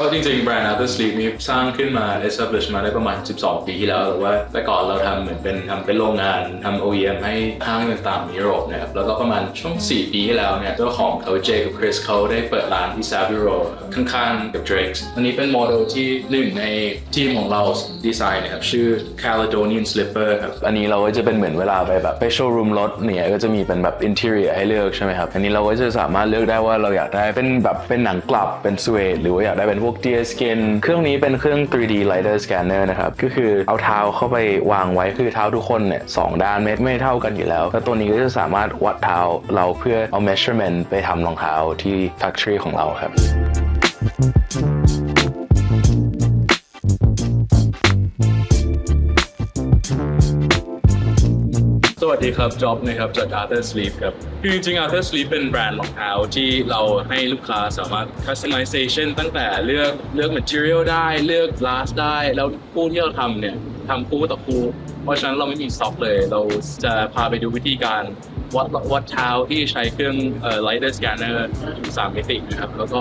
ก็จริงๆ แบรนด์ After Sleep นี้สร้างขึ้นมา establish มาได้ประมาณ 12 ปีที่แล้วแต่ว่าแต่ก่อนเราทำเหมือนเป็นทำเป็นโรงงานทำ OEM ให้ห้างต่างๆในยุโรปนะครับแล้วก็ประมาณช่วง 4 ปีที่แล้วเนี่ยเจ้าของเขาเจกับคริสเขาได้เปิดร้านที่ Savvy Row ข้างๆ กับ Drake's อันนี้เป็นโมเดลที่หนึ่งในทีมของเราดีไซน์นะครับชื่อ Caledonian Slipper ครับอันนี้เราก็จะเป็นเหมือนเวลาไปแบบไปโชว์รูมรถเนี่ยก็จะมีเป็นแบบ interior ให้เลือกใช่ไหมครับอันนี้เราก็จะสามารถเลือกได้ว่าเราอยากได้เป็นแบบเป็นหนังกลับเป็นสเวดหรือว่าอยากได้เป็นพวก deer skin เครื่องนี้เป็นเครื่อง 3D lighter scanner นะครับ ก็คือเอาเท้าเข้าไปวางไว้ คือเท้าทุกคนเนี่ยสองด้านไม่ไม่เท่ากันอยู่แล้ว แล้วตัวนี้ก็จะสามารถวัดเท้าเราเพื่อเอา measurement ไปทำรองเท้าที่ factory ของเราครับ วัสดีครับจ็อบนะครับจาก Arthur Sleep ครับคือจริงๆ Arthur Sleep เป็นแบรนด์รองเท้าที่เราให้ลูกค้าสามารถ customization ตั้งแต่เลือกเลือก material ได้เลือก glass ได้ แล้วคู่ที่เราทำเนี่ยทำคู่ต่อคู่ เพราะฉะนั้นเราไม่มีสต็อกเลย เราจะพาไปดูวิธีการวัดวัดเท้าที่ใช้เครื่องเอ่อ lighter scanner สามมิตินะครับ แล้วก็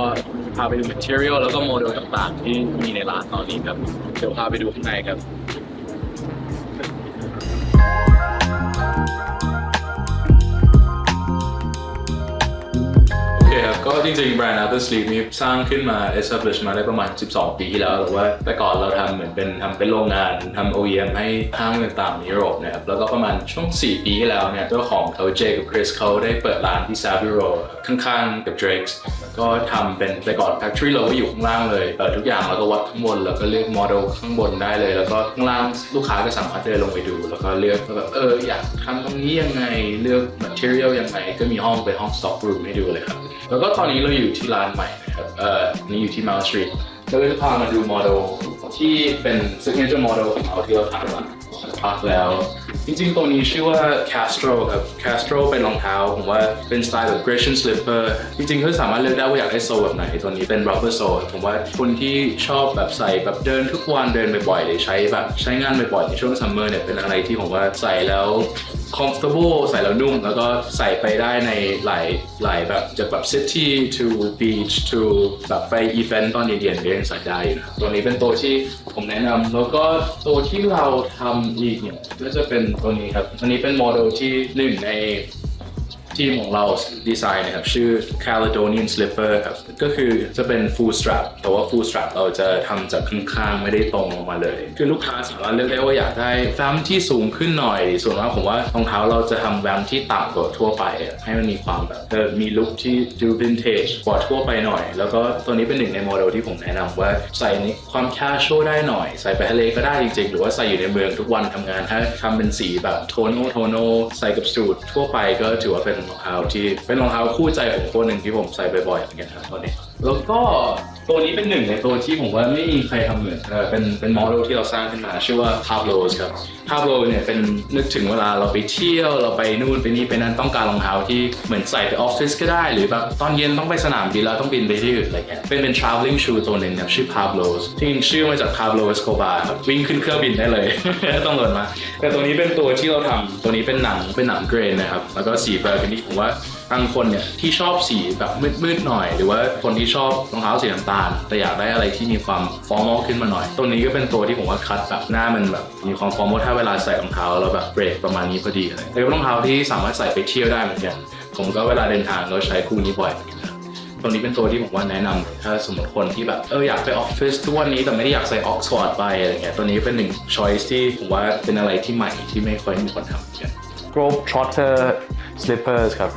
พาไปดู material แล้วก็โมเดลต่างๆ ที่มีในร้านตอนนี้ครับ เดี๋ยวพาไปดูข้างในครับ ก็จริงๆแบรนด์ After Sleep นี้สร้างขึ้นมา establish มาได้ประมาณ 12 ปีที่แล้วแต่ว่าแต่ก่อนเราทำเหมือนเป็นทำเป็นโรงงานทำ OEM ให้ห้างต่างๆในยุโรปนะครับแล้วก็ประมาณช่วง 4 ปีที่แล้วเนี่ยเจ้าของเขาเจกับคริสเขาได้เปิดร้านที่ซาบิโรข้างๆกับ Drake's ก็ทำเป็นแต่ก่อน factory เราก็อยู่ข้างล่างเลยเปิดทุกอย่างแล้วก็วัดข้างบนแล้วก็เลือกโมเดลข้างบนได้เลย แล้วก็ข้างล่างลูกค้าก็สามารถเดินลงไปดู แล้วก็เลือกแบบเอออยากทำตรงนี้ยังไงเลือก material ยังไงก็มีห้องเป็นห้อง stock room ให้ดูเลยครับ แล้วก็ตอนนี้เราอยู่ที่ร้านใหม่นะครับเออนี่อยู่ที่ Mount Street ก็เลยจะพามาดูโมเดลที่เป็น signature model ของเราที่เราทำมาพักแล้ว จริงๆ ตัวนี้ชื่อว่า Castro ครับ Castro เป็นรองเท้า ผมว่าเป็นสไตล์แบบ Grecian slipper จริงๆเขาสามารถเลือกได้ว่าอยากได้โซแบบไหน ตัวนี้เป็น rubber sole ผมว่าคนที่ชอบแบบใส่แบบเดินทุกวันเดินบ่อยๆหรือใช้แบบใช้งานบ่อยๆในช่วงซัมเมอร์เนี่ยเป็นอะไรที่ผมว่าใส่แล้ว comfortable ใส่แล้วนุ่ม แล้วก็ใส่ไปได้ในหลายหลายแบบจากแบบ city to beach to แบบไป event ตอนเย็นๆก็ยังใส่ได้อยู่นะครับตัวนี้เป็นตัวที่ผมแนะนำแล้วก็ตัวที่เราทำอีกเนี่ยก็จะเป็นตัวนี้ครับตัวนี้เป็นโมเดลที่หนึ่งใน ทีมของเราดีไซน์นะครับชื่อ Caledonian Slipper ครับก็คือจะเป็น full strap แต่ว่า full strap เราจะทำจากข้างๆไม่ได้ตรงลงมาเลย คือลูกค้าสามารถเลือกได้ว่าอยากได้แฟ้มที่สูงขึ้นหน่อย ส่วนมากผมว่ารองเท้าเราจะทำแฟ้มที่ต่ำกว่าทั่วไป ให้มันมีความแบบเออมีลุคที่ดู vintage กว่าทั่วไปหน่อย แล้วก็ตัวนี้เป็นหนึ่งในโมเดลที่ผมแนะนำว่าใส่ในความ casual ได้หน่อย ใส่ไปทะเลก็ได้จริงๆ หรือว่าใส่อยู่ในเมืองทุกวันทำงานถ้าทำเป็นสีแบบโทนโนโทนโนใส่กับสูททั่วไปก็ถือว่าเป็นรองเท้าที่เป็นรองเท้าคู่ใจของคนหนึ่งที่ผมใส่บ่อยๆเหมือนกันครับตัวนี้แล้วก็ ตัวนี้เป็นหนึ่งในตัวที่ผมว่าไม่มีใครทำเหมือนเออเป็นเป็นโมเดลที่เราสร้างขึ้นมา ชื่อว่า Pablo ครับ Pablo เนี่ยเป็นนึกถึงเวลาเราไปเที่ยวเราไปนู่นไปนี่ไปนั่นต้องการรองเท้าที่เหมือนใส่ไปออฟฟิศก็ได้ หรือแบบตอนเย็นต้องไปสนามบินแล้วต้องบินไปที่อื่นอะไรเงี้ยเป็นเป็น traveling shoe ตัวหนึ่งครับชื่อ Pablo ที่จริงชื่อมาจาก Pablo Escobar ครับวิ่งขึ้นเครื่องบินได้เลย ต้องโหลดมา แต่ตัวนี้เป็นตัวที่เราทำตัวนี้เป็นหนังเป็นหนังเกรนนะครับแล้วก็สีเบอร์กันที่ผมว่าบางคนเนี่ยที่ชอบสีแบบมืดๆหน่อย หรือว่าคนที่ชอบรองเท้าสีน้ำตาลแต่อยากได้อะไรที่มีความฟอร์มอลขึ้นมาหน่อย ตัวนี้ก็เป็นตัวที่ผมว่าคัดแบบหน้ามันแบบมีความฟอร์มอลถ้าเวลาใส่รองเท้าแล้วแบบเบรกประมาณนี้พอดีเลยเป็นรองเท้าที่สามารถใส่ไปเที่ยวได้เหมือนกันผมก็เวลาเดินทางก็ใช้คู่นี้บ่อยเหมือนกันตัวนี้เป็นตัวที่ผมว่าแนะนำถ้าสมมติคนที่แบบเอออยากไปออฟฟิศทุกวันนี้แต่ไม่ได้อยากใส่ออกซฟอร์ดไปอะไรเงี้ยตัวนี้เป็นหนึ่งช้อยส์ที่ผมว่าเป็นอะไรที่ใหม่ที่ไม่ค่อยมีคนทำเหมือนกัน Globe Trotter Slippers ครับ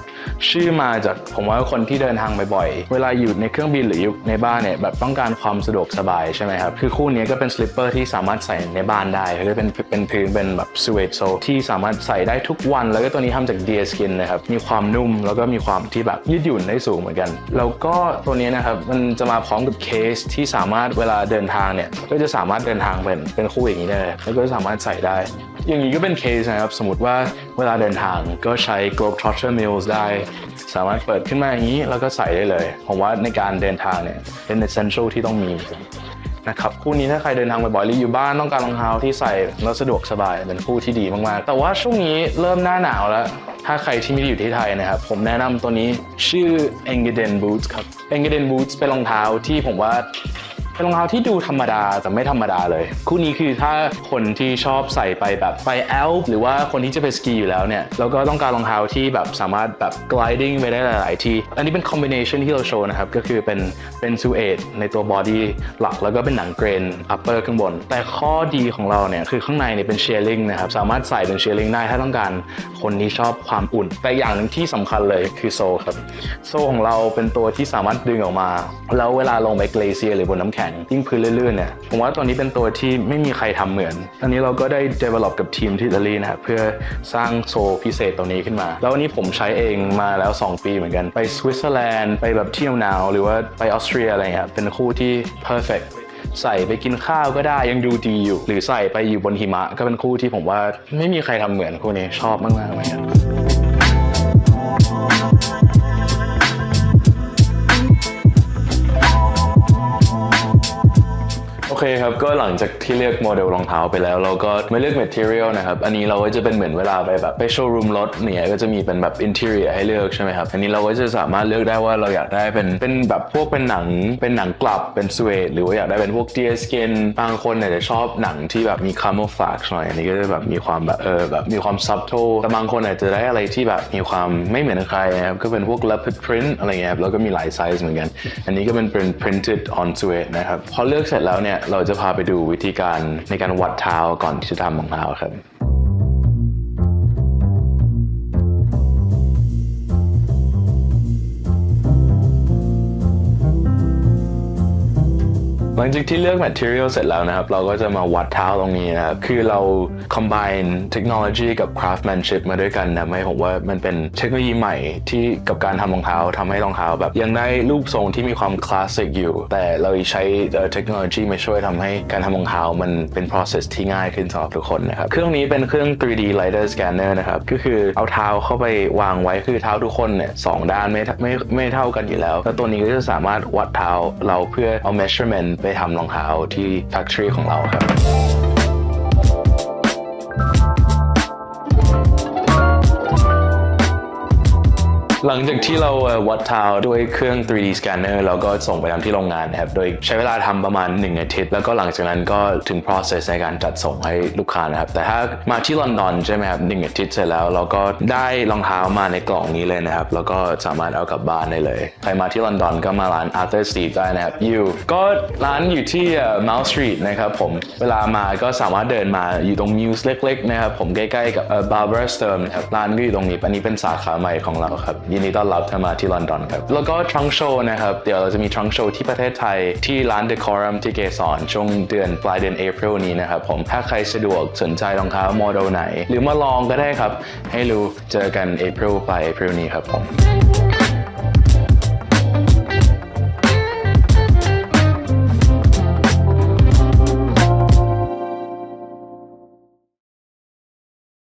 ชื่อมาจากผมว่าคนที่เดินทางบ่อยๆ เวลาอยู่ในเครื่องบินหรืออยู่ในบ้านเนี่ยแบบต้องการความสะดวกสบายใช่ไหมครับ คือคู่นี้ก็เป็นสลิปเปอร์ที่สามารถใส่ในบ้านได้ก็เป็นเป็นพื้นเป็นแบบสเว e โซที่สามารถใส่ได้ทุกวัน แล้วก็ตัวนี้ทำจาก deer skin นะครับ มีความนุ่มแล้วก็มีความที่แบบยืดหยุ่นได้สูงเหมือนกัน แล้วก็ตัวนี้นะครับมันจะมาพร้อมกับเคสที่สามารถเวลาเดินทางเนี่ยก็จะสามารถเดินทางเป็นเป็นคู่อย่างนี้ได้แล้วก็สามารถใส่ได้ อย่างนี้ก็เป็นเคสนะครับ สมมติว่าเวลาเดินทางก็ใช้ Globetrotter Mills ได้ สามารถเปิดขึ้นมาอย่างนี้แล้วก็ใส่ได้เลย ผมว่าในการเดินทางเนี่ยเป็น essential ที่ต้องมีนะครับคู่นี้ถ้าใครเดินทางบ่อยๆหรืออยู่บ้านต้องการรองเท้าที่ใส่แล้วสะดวกสบายเป็นคู่ที่ดีมากๆ แต่ว่าช่วงนี้เริ่มหน้าหนาวแล้ว ถ้าใครที่ไม่ได้อยู่ที่ไทยนะครับ ผมแนะนำตัวนี้ชื่อ Engadin Boots ครับ Engadin Boots เป็นรองเท้าที่ผมว่า เป็นรองเท้าที่ดูธรรมดาแต่ไม่ธรรมดาเลย คู่นี้คือถ้าคนที่ชอบใส่ไปแบบไปแอลป์หรือว่าคนที่จะไปสกีอยู่แล้วเนี่ยแล้วก็ต้องการรองเท้าที่แบบสามารถแบบ gliding ไปได้หลาย ๆ ที่ อันนี้เป็น combination ที่เราโชว์นะครับ ก็คือเป็นเป็นซูเอทในตัวบอดี้หลักแล้วก็เป็นหนังเกรน upper ข้างบน แต่ข้อดีของเราเนี่ยคือข้างในเนี่ยเป็น shearing นะครับสามารถใส่เป็น shearing ได้ถ้าต้องการคนที่ชอบความอุ่น แต่อย่างหนึ่งที่สำคัญเลยคือโซลครับโซลของเราเป็นตัวที่สามารถดึงออกมาแล้วเวลาลงไปเกลเซียหรือบนน้ำแข็งยิ่งพื้นลื่นๆเนี่ยผมว่าตัวนี้เป็นตัวที่ไม่มีใครทำเหมือนตอนนี้เราก็ได้ develop กับทีมที่อิตาลีนะครับเพื่อสร้างโซลพิเศษตัวนี้ขึ้นมา แล้ววันนี้ผมใช้เองมาแล้ว 2 ปีเหมือนกันไปสวิตเซอร์แลนด์ไปแบบเที่ยวหนาวหรือว่าไปออสเตรียอะไรเงี้ยเป็นคู่ที่ perfect ใส่ไปกินข้าวก็ได้ยังดูดีอยู่ หรือใส่ไปอยู่บนหิมะ ก็เป็นคู่ที่ผมว่าไม่มีใครทำเหมือนคู่นี้ชอบมากๆเลยครับ เคครับ ก็หลังจากที่เลือกโมเดลรองเท้าไปแล้ว เราก็ไม่เลือก material นะครับ อันนี้เราก็จะเป็นเหมือนเวลาไปแบบไปโชว์รูมรถเนี่ยก็จะมีเป็นแบบ interior ให้เลือกใช่ไหมครับ อันนี้เราก็จะสามารถเลือกได้ว่าเราอยากได้เป็นเป็นแบบพวกเป็นหนังเป็นหนังกลับเป็นสเวดหรือว่าอยากได้เป็นพวก deer skin บางคนเนี่ยจะชอบหนังที่แบบมี camouflage หน่อยอันนี้ก็จะแบบมีความแบบเออแบบมีความ subtle แต่บางคนอาจจะได้อะไรที่แบบมีความไม่เหมือนใครนะครับก็เป็นพวก leopard print อะไรเงี้ยครับแล้วก็มีหลายไซส์เหมือนกัน อันนี้ก็เป็นเป็น printed on suede นะครับพอเลือกเสร็จแล้วเนี่ยเราจะพาไปดูวิธีการในการวัดเท้าก่อนที่จะทำรองเท้าครับ หลังจากที่เลือก material เสร็จแล้วนะครับ เราก็จะมาวัดเท้าตรงนี้นะครับ คือเรา combine เทคโนโลยีกับ craftsmanship มาด้วยกันนะไม่ผมว่ามันเป็นเทคโนโลยีใหม่ที่กับการทำรองเท้าทำให้รองเท้าแบบยังได้รูปทรงที่มีความคลาสสิกอยู่ แต่เราใช้เทคโนโลยีมาช่วยทำให้การทำรองเท้ามันเป็น process ที่ง่ายขึ้นสำหรับทุกคนนะครับ เครื่องนี้เป็นเครื่อง 3D LiDAR scanner นะครับ ก็คือเอาเท้าเข้าไปวางไว้คือเท้าทุกคนเนี่ยสองด้านไม่ไม่ไม่เท่ากันอยู่แล้ว แล้วตัวนี้ก็จะสามารถวัดเท้าเราเพื่อเอา measurement ไปทำรองเท้าที่ factory ของเราครับ หลังจากที่เราวัดเท้าด้วยเครื่อง 3D scanner เราก็ส่งไปทำที่โรงงานนะครับ โดยใช้เวลาทำประมาณ 1 อาทิตย์ แล้วก็หลังจากนั้นก็ถึง process ในการจัดส่งให้ลูกค้านะครับ แต่ถ้ามาที่ลอนดอนใช่ไหมครับหนึ่งอาทิตย์เสร็จแล้ว เราก็ได้รองเท้ามาในกล่องนี้เลยนะครับ แล้วก็สามารถเอากลับบ้านได้เลย ใครมาที่ลอนดอนก็มาร้าน Arthur Street ได้นะครับอยู่ก็ร้านอยู่ที่ Mount Street นะครับผมเวลามาก็สามารถเดินมาอยู่ตรง Muse เล็ก ๆ นะครับผมใกล้ๆกับ Barbara Sturm นะครับร้านก็อยู่ตรงนี้อันนี้เป็นสาขาใหม่ของเราครับยินดีต้อนรับถ้ามาที่ลอนดอนครับ แล้วก็ Trunk Show นะครับ เดี๋ยวเราจะมี Trunk Show ที่ประเทศไทยที่ร้าน Decorum ที่เกสรช่วงเดือนปลายเดือนเมษายนี้นะครับผมถ้าใครสะดวกสนใจรองเท้าโมเดลไหน หรือมาลองก็ได้ครับ ให้รู้เจอกัน April ปลาย April นี้ครับผม